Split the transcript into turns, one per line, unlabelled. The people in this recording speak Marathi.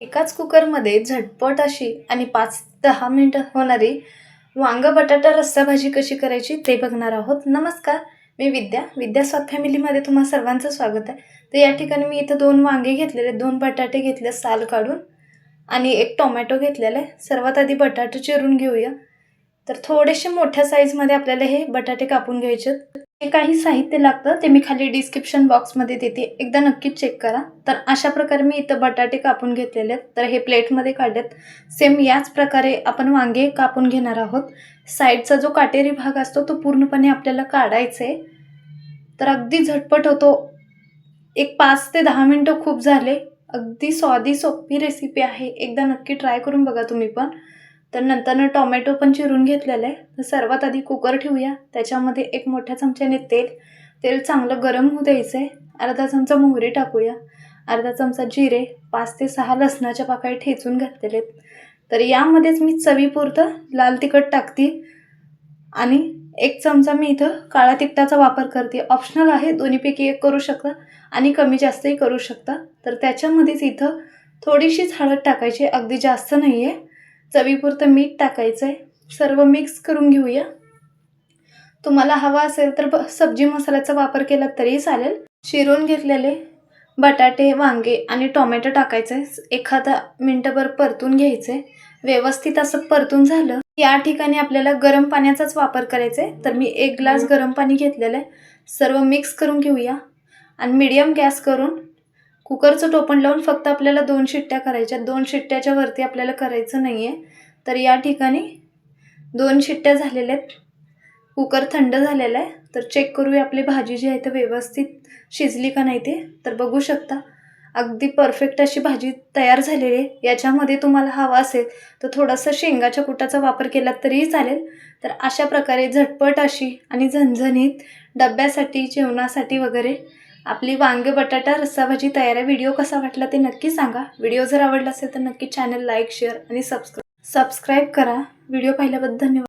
एकाच कुकरमध्ये झटपट अशी आणि पाच दहा मिनटं होणारी वांग बटाटा रस्सा भाजी कशी करायची ते बघणार आहोत. नमस्कार मी विद्या. विद्या स्वाद फॅमिलीमध्ये तुम्हा सर्वांचं स्वागत आहे. तर या ठिकाणी मी इथं दोन वांगे घेतलेले दोन बटाटे घेतले साल काढून आणि एक टोमॅटो घेतलेला. आहे सर्वात आधी बटाटे चिरून घेऊया. तर थोडेसे मोठ्या साईजमध्ये आपल्याला हे बटाटे कापून घ्यायचे आहेत. हे काही साहित्य लागतं ते मी खाली डिस्क्रिप्शन बॉक्समध्ये देते. एकदा नक्कीच चेक करा. तर अशा प्रकारे मी इथं बटाटे कापून घेतलेले आहेत. तर हे प्लेटमध्ये काढलेत. सेम याच प्रकारे आपण वांगे कापून घेणार आहोत. साईडचा जो काटेरी भाग असतो तो पूर्णपणे आपल्याला काढायचा आहे. तर अगदी झटपट होतो. एक पाच ते दहा मिनटं खूप झाले. अगदी स्वादी सोपी रेसिपी आहे. एकदा नक्की ट्राय करून बघा तुम्ही पण. तर नंतरनं टोमॅटो पण चिरून घेतलेलं आहे. तर सर्वात आधी कुकर ठेवूया. त्याच्यामध्ये एक मोठ्या चमच्याने तेल तेल चांगलं गरम होऊ द्यायचं आहे अर्धा चमचा मोहरी टाकूया. अर्धा चमचा जिरे पाच ते सहा लसणाच्या पाकळ्या ठेचून घातलेले आहेत. तर यामध्येच मी चवीपुरतं लाल तिखट टाकते. आणि एक चमचा मी इथं काळा तिखटाचा वापर करते. ऑप्शनल आहे दोन्हीपैकी एक करू शकता आणि कमी जास्तही करू शकता. तर त्याच्यामध्येच इथं थोडीशीच हळद टाकायची अगदी जास्त नाही आहे चवीपुरतं मीठ टाकायचं आहे सर्व मिक्स करून घेऊया. तुम्हाला हवा असेल तर ब- सब्जी मसाल्याचा वापर केला तरी चालेल. चिरून घेतलेले बटाटे वांगे आणि टोमॅटो टाकायचं एखादा मिनटभर परतून घ्यायचं व्यवस्थित असं परतून झालं या ठिकाणी आपल्याला गरम पाण्याचाच वापर करायचा आहे तर मी एक ग्लास गरम पाणी घेतलेलं आहे. सर्व मिक्स करून घेऊया. आणि मीडियम गॅस करून कुकरचं टोपण लावून फक्त आपल्याला दोन शिट्ट्या करायच्या. दोन शिट्ट्याच्या वरती आपल्याला करायचं नाही आहे तर या ठिकाणी दोन शिट्ट्या झालेल्या आहेत. कुकर थंड झालेला आहे. तर चेक करूया आपली भाजी जी आहे ती व्यवस्थित शिजली का नाही ते. तर बघू शकता. अगदी परफेक्ट अशी भाजी तयार झालेली आहे. याच्यामध्ये तुम्हाला हवा असेल तर थोडासा शेंगाच्या कुटाचा वापर केला तरीही चालेल. तर अशा प्रकारे झटपट अशी आणि झणझणीत डब्यासाठी जेवणासाठी वगैरे आपली वांगे बटाटा रस्सा भाजी तयार आहे व्हिडिओ कसा वाटला ते नक्की सांगा. व्हिडिओ जर आवडला असेल तर नक्की चॅनल लाईक शेअर आणि सबस्क्राईब सबस्क्राईब करा. व्हिडिओ पाहिल्याबद्दल धन्यवाद.